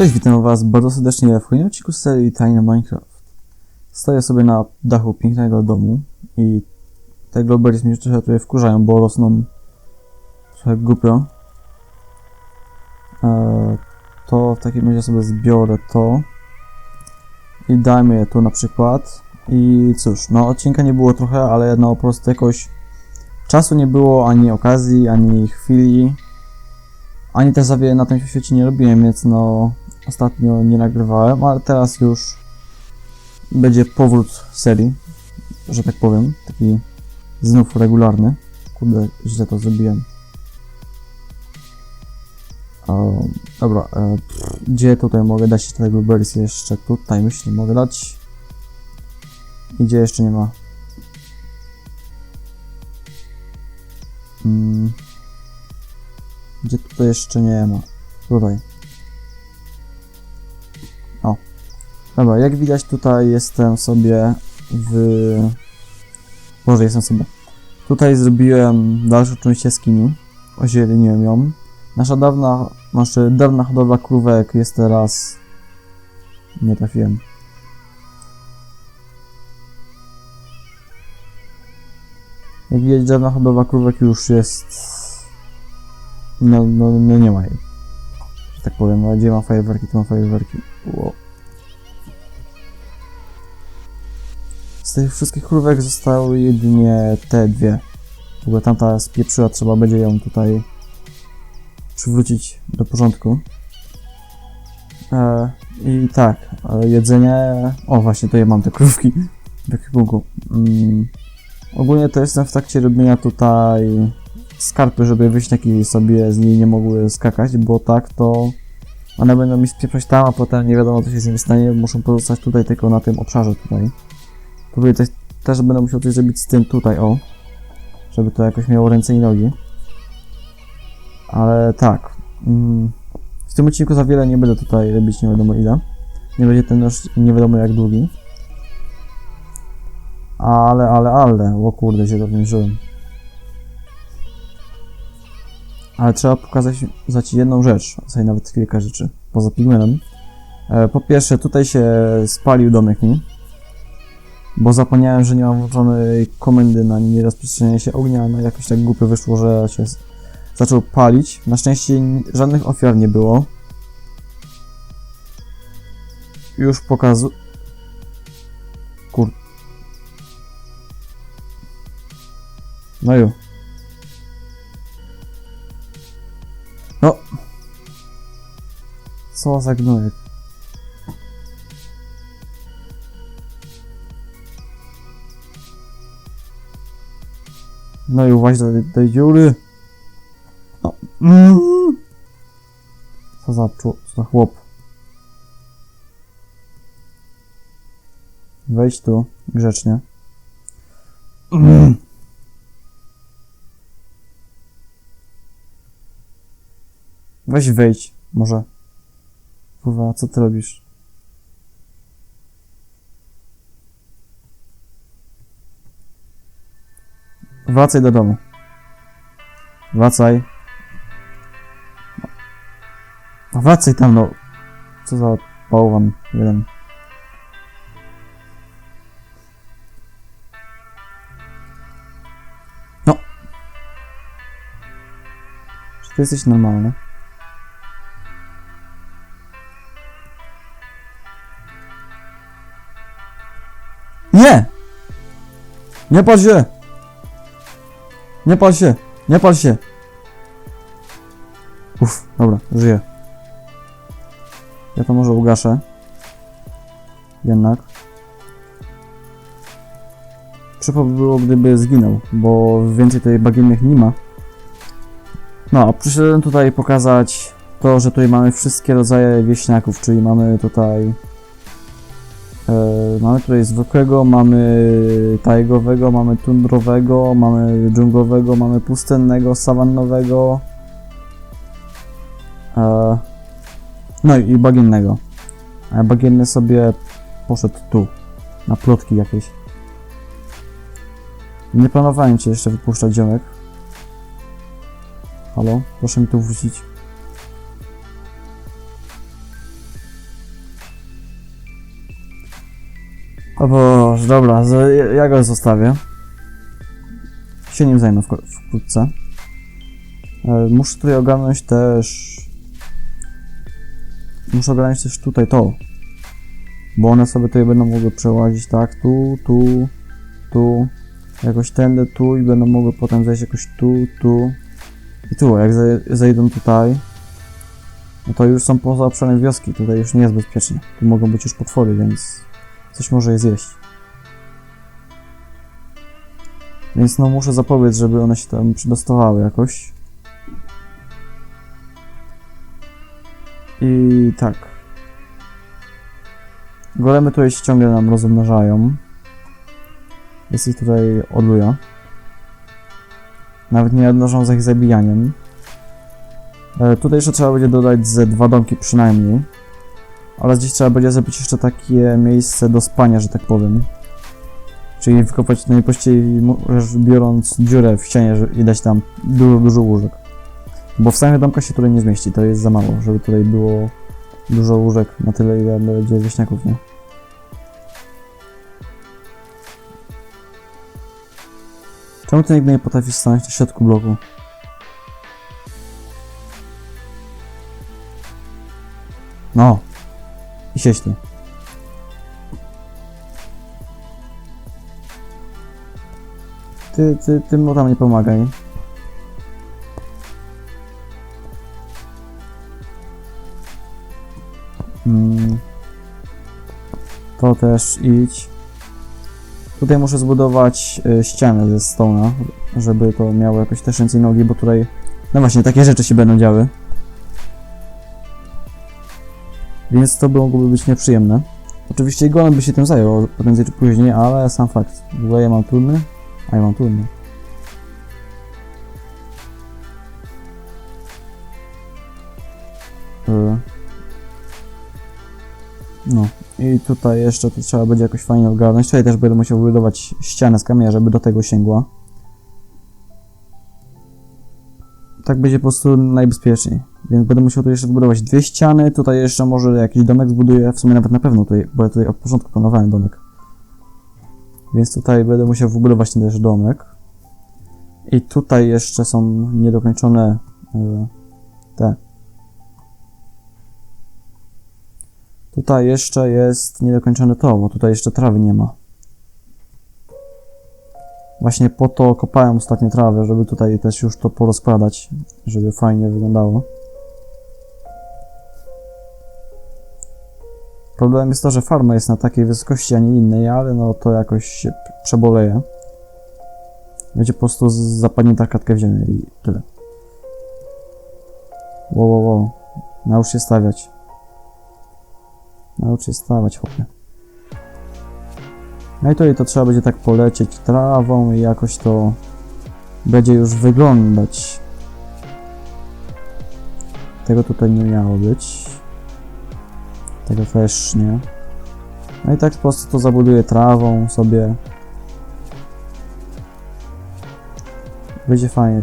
Cześć, witam was bardzo serdecznie w kolejnym odcinku serii Tiny Minecraft. Stoję sobie na dachu pięknego domu i te globery mnie tutaj wkurzają, bo rosną trochę głupio. Eee, to w takim razie sobie zbiorę to i dajmy je tu na przykład. I cóż, no odcinka nie było trochę, ale no po prostu jakoś czasu nie było, ani okazji, ani chwili. Ani też za wiele na tym świecie nie robiłem, więc no ostatnio nie nagrywałem, ale teraz już będzie powrót serii, że tak powiem, taki znów regularny. Kurde, źle to zrobiłem. O, dobra, e, pff, gdzie tutaj mogę dać te blueberries jeszcze? Tutaj myślę, mogę dać. I gdzie jeszcze nie ma? Mm. Gdzie tutaj jeszcze nie ma? Tutaj. Dobra, jak widać tutaj jestem sobie w... Boże, jestem sobie. Tutaj zrobiłem dalszą część jaskini. Ozieleniłem ją. Nasza dawna, znaczy dawna hodowla krówek jest teraz... Nie trafiłem. Jak widać, dawna hodowla krówek już jest... No, no, no nie ma jej. Że tak powiem, no gdzie ma fajerwerki, to ma fajerwerki. Wow. Z tych wszystkich krówek zostały jedynie te dwie. W ogóle tamta spieprzyła, trzeba będzie ją tutaj przywrócić do porządku. E, I tak, e, jedzenie... O, właśnie, to ja mam te krówki w ekwipunku. Mm, ogólnie to jestem w trakcie robienia tutaj skarpy, żeby wyśniaki sobie z niej nie mogły skakać, bo tak to one będą mi spieprzać tam, a potem nie wiadomo co się z nimi stanie, muszą pozostać tutaj tylko na tym obszarze tutaj. Tutaj też, też będę musiał coś zrobić z tym tutaj, o. Żeby to jakoś miało ręce i nogi. Ale tak. Mm, w tym odcinku za wiele nie będę tutaj robić nie wiadomo ile. Nie będzie ten już nie wiadomo jak długi. Ale, ale, ale. O kurde, się dowierzyłem. Ale trzeba pokazać za ci jedną rzecz, a nawet kilka rzeczy, poza pigmenem. E, po pierwsze, tutaj się spalił domek mi, bo zapomniałem, że nie mam włączonej komendy na nierozprzestrzenianie się ognia, no jakoś tak głupio wyszło, że się zaczął palić. Na szczęście żadnych ofiar nie było. Już pokazu... Kur... No. No. Co za gnojek. No i uważ do tej dziury. No. Mm. Co za, co za chłop. Wejdź tu, grzecznie. Mm. Weź wejdź, może. Kurwa, co ty robisz? Wracaj do domu. Wracaj. Wracaj tam, no. Co za bałwan jeden. No. Czy ty jesteś normalny? Nie! Nie się! Nie pal się! Nie pal się! Uff, dobra, żyję. Ja to może ugaszę. Jednak. Przypał by było, gdyby zginął, bo więcej tej bagiennych nie ma. No, przyszedłem tutaj pokazać to, że tutaj mamy wszystkie rodzaje wieśniaków, czyli mamy tutaj mamy tutaj zwykłego, mamy tajgowego, mamy tundrowego, mamy dżunglowego, mamy pustynnego, sawannowego. E, no i bagiennego. A bagienny sobie poszedł tu, na plotki jakieś. Nie planowałem cię jeszcze wypuszczać ziomek. Halo, proszę mi tu wrócić. O Boże, dobra, z- ja- go zostawię. Się nim zajmę wkrótce. E, Muszę tutaj ogarnąć też... Muszę ogarnąć też tutaj to. Bo one sobie tutaj będą mogły przełazić tak, tu, tu, tu, jakoś tędy, tu i będą mogły potem zejść jakoś tu, tu i tu. Jak zej- zejdą tutaj, no to już są poza obszarem wioski, tutaj już nie jest bezpiecznie. Tu mogą być już potwory, więc coś może je zjeść. Więc no muszę zapobiec, żeby one się tam przedostawały jakoś. I tak. Golemy tutaj się ciągle nam rozmnażają. Jest ich tutaj odluja. Nawet nie odnoszą za ich zabijaniem. E, tutaj jeszcze trzeba będzie dodać ze dwa domki przynajmniej. Ale gdzieś trzeba będzie zrobić jeszcze takie miejsce do spania, że tak powiem. Czyli wykopać najprościej biorąc dziurę w ścianie i dać tam dużo, dużo łóżek. Bo w samych domkach się tutaj nie zmieści, to jest za mało, żeby tutaj było dużo łóżek na tyle, ile będzie wieśniaków, nie? Czemu ty nigdy nie potrafisz stanąć na środku bloku? No. I siedź tu. Ty, ty, ty mu tam nie pomagaj. Mm. To też idź. Tutaj muszę zbudować y, ścianę ze stona, żeby to miało jakoś też ręce i nogi, bo tutaj... No właśnie, takie rzeczy się będą działy. Więc to by mogłoby być nieprzyjemne. Oczywiście golem by się tym zajął prędzej czy później, ale sam fakt. W ogóle ja mam trudny, a ja mam trudny. Y. No. I tutaj jeszcze to trzeba będzie jakoś fajnie ogarnąć. Tutaj też będę musiał wybudować ścianę z kamienia, żeby do tego sięgła. Tak będzie po prostu najbezpieczniej. Więc będę musiał tu jeszcze wybudować dwie ściany. Tutaj jeszcze może jakiś domek zbuduję. W sumie nawet na pewno tutaj, bo ja tutaj od początku planowałem domek. Więc tutaj będę musiał wybudować ten też domek. I tutaj jeszcze są niedokończone y, te Tutaj jeszcze jest niedokończone to, bo tutaj jeszcze trawy nie ma. Właśnie po to kopałem ostatnio trawę, żeby tutaj też już to porozkładać, żeby fajnie wyglądało. Problem jest to, że farma jest na takiej wysokości, a nie innej, ale no to jakoś się przeboleje. Będzie po prostu z- zapadnięta kratka w ziemię i tyle. Wow, wow, wow. Naucz się stawiać. Naucz się stawać, chłopie. No i tutaj to trzeba będzie tak polecieć trawą i jakoś to będzie już wyglądać. Tego tutaj nie miało być. Tego też nie. No i tak po prostu to zabuduję trawą sobie. Będzie fajnie.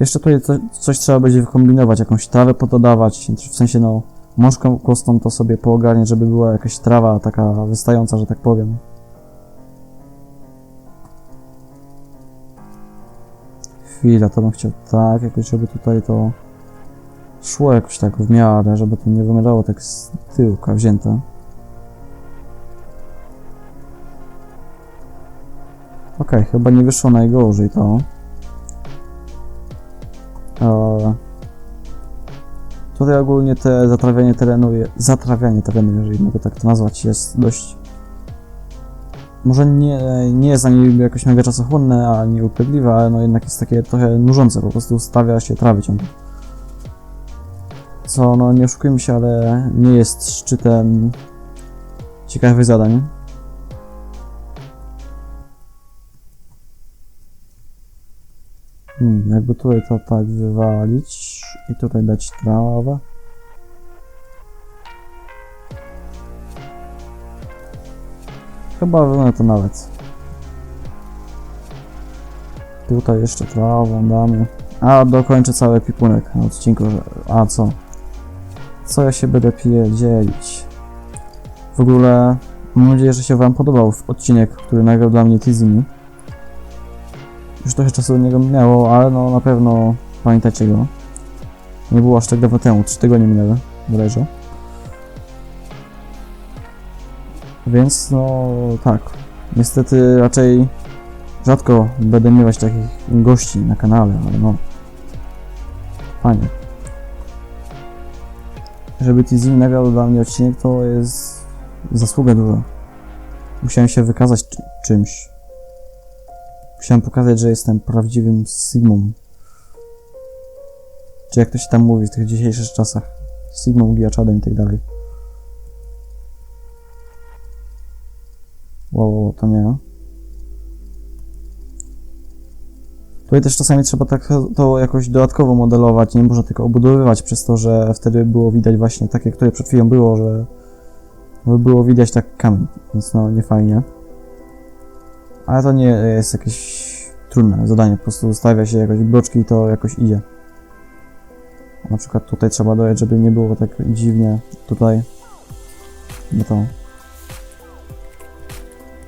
Jeszcze tutaj co, coś trzeba będzie wykombinować, jakąś trawę pododawać, w sensie no mążką kostą to sobie poogarniać, żeby była jakaś trawa taka wystająca, że tak powiem. Chwila, to bym chciał tak, jakoś żeby tutaj to szło jakoś tak w miarę, żeby to nie wyglądało tak z tyłka wzięte. Okej, chyba nie wyszło najgorzej to. Eee, Tutaj ogólnie te zatrawianie terenu, zatrawianie terenu, jeżeli mogę tak to nazwać, jest dość... Może nie, nie jest ani jakoś mega czasochłonne, ani upierdliwe, ale no jednak jest takie trochę nużące, po prostu stawia się trawy ciągle. Co, no nie oszukujmy się, ale nie jest szczytem ciekawych zadań. Hmm, jakby tutaj to tak wywalić i tutaj dać trawę. Chyba wygląda to nawet. Tutaj jeszcze trawą damy. A, dokończę cały pipunek na odcinku. A, co? co ja się będę pierdzielić? W ogóle mam nadzieję, że się wam podobał odcinek, który nagrał dla mnie Tizimi. Już trochę czasu do niego minęło, ale no na pewno pamiętacie go. Nie było aż tak dawno temu, 3 tygodnie minęły, bodajże. Więc no tak, niestety raczej rzadko będę miewać takich gości na kanale, ale no fajnie. Żeby Tizim nagrał dla mnie odcinek, to jest zasługa duża. Musiałem się wykazać czy- czymś. Musiałem pokazać, że jestem prawdziwym Sigmą. Czy jak to się tam mówi w tych dzisiejszych czasach. Sigmą, Giaczadem i tak dalej. Wow, wow, to nie. Tutaj też czasami trzeba tak to jakoś dodatkowo modelować, nie można tylko obudowywać przez to, że wtedy było widać właśnie takie, które przed chwilą było, że by było widać tak kamień, więc no nie fajnie. Ale to nie jest jakieś trudne zadanie, po prostu ustawia się jakoś bloczki i to jakoś idzie. Na przykład tutaj trzeba dojść, żeby nie było tak dziwnie tutaj. No to...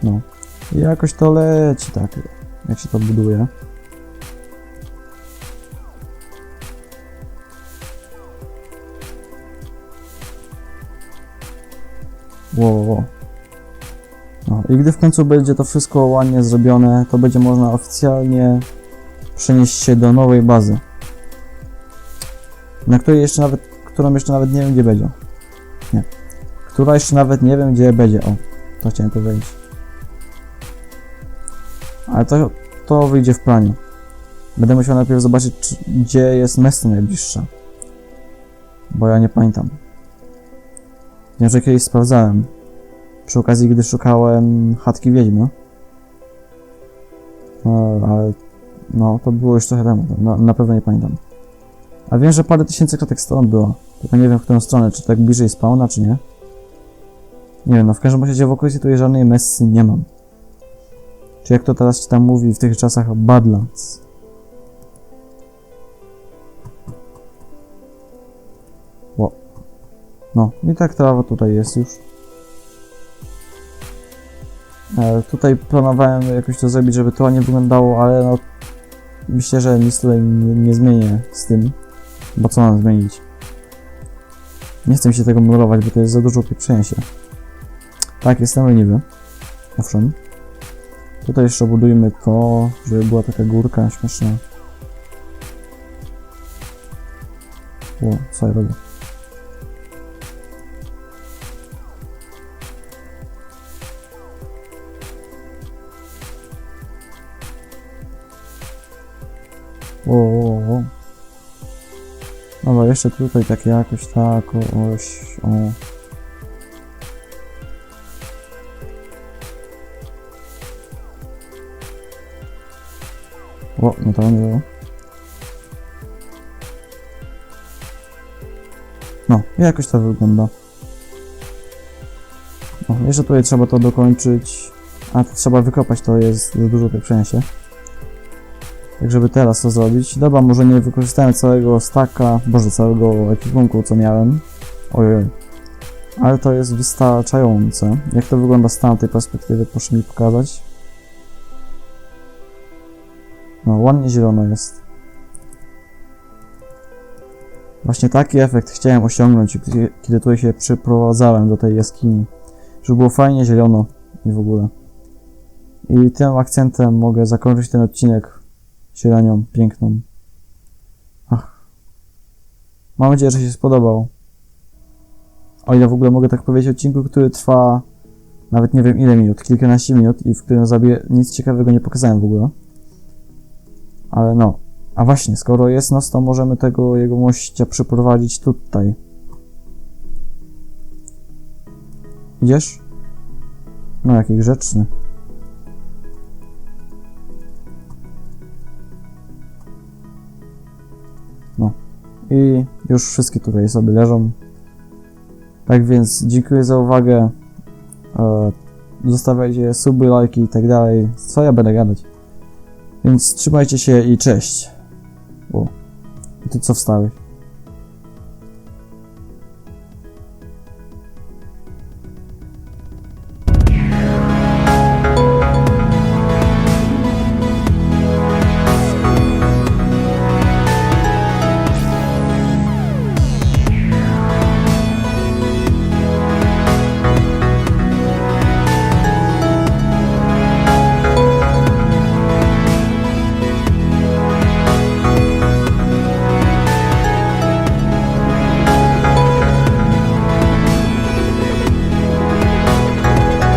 No. I jakoś to leci tak, jak się to buduje. Wow. No i gdy w końcu będzie to wszystko ładnie zrobione, to będzie można oficjalnie przenieść się do nowej bazy. Na której jeszcze nawet, którą jeszcze nawet nie wiem gdzie będzie. Nie. Która jeszcze nawet nie wiem gdzie będzie. O, to chciałem powiedzieć. Ale to, to wyjdzie w planie. Będę musiał najpierw zobaczyć, czy, gdzie jest miasto najbliższe. Bo ja nie pamiętam. Wiem, że kiedyś sprawdzałem. Przy okazji, gdy szukałem chatki wiedźmy. No, ale... No, to było już trochę temu. Na, na pewno nie pamiętam. A wiem, że parę tysięcy klatek stron było. Tylko nie wiem, w którą stronę. Czy tak bliżej spawna, czy nie. Nie wiem, no w każdym razie w okolicy tutaj żadnej messy nie mam. Czy jak to teraz się tam mówi w tych czasach Badlands. Ło. No, i tak trawa tutaj jest już. E, tutaj planowałem jakoś to zrobić, żeby to nie wyglądało, ale no myślę, że nic tutaj nie, nie zmienię z tym, bo co mam zmienić? Nie chcę mi się tego modelować, bo to jest za dużo pieprzenia się. Tak, jestem leniwy. Owszem. Tutaj jeszcze budujmy to, żeby była taka górka śmieszna. O, co ja robię? O. Dobra, jeszcze tutaj tak jakoś tak, o, oś, o. O, nie to nie było. No, jakoś to wygląda. No, jeszcze tutaj trzeba to dokończyć. A, to trzeba wykopać, to jest za dużo pieprzenia się. Tak, żeby teraz to zrobić. Dobra, może nie wykorzystałem całego staka, boże, całego ekwipunku, co miałem. Ojej. Ale to jest wystarczające. Jak to wygląda z tamtej perspektywy, proszę mi pokazać. No, ładnie zielono jest. Właśnie taki efekt chciałem osiągnąć, kiedy- kiedy tutaj się przyprowadzałem do tej jaskini. Żeby było fajnie zielono i w ogóle. I tym akcentem mogę zakończyć ten odcinek zielenią piękną. Ach. Mam nadzieję, że się spodobał. O ile w ogóle mogę tak powiedzieć, odcinku, który trwa nawet nie wiem ile minut, kilkanaście minut i w którym sobie nic ciekawego nie pokazałem w ogóle. Ale no. A właśnie, skoro jest nos, to możemy tego jego mościa przyprowadzić tutaj. Idziesz? No, jaki grzeczny. I już wszystkie tutaj sobie leżą. Tak więc dziękuję za uwagę. E, zostawiajcie suby, lajki i tak dalej. Co ja będę gadać? Więc trzymajcie się i cześć. O. Ty co wstałeś?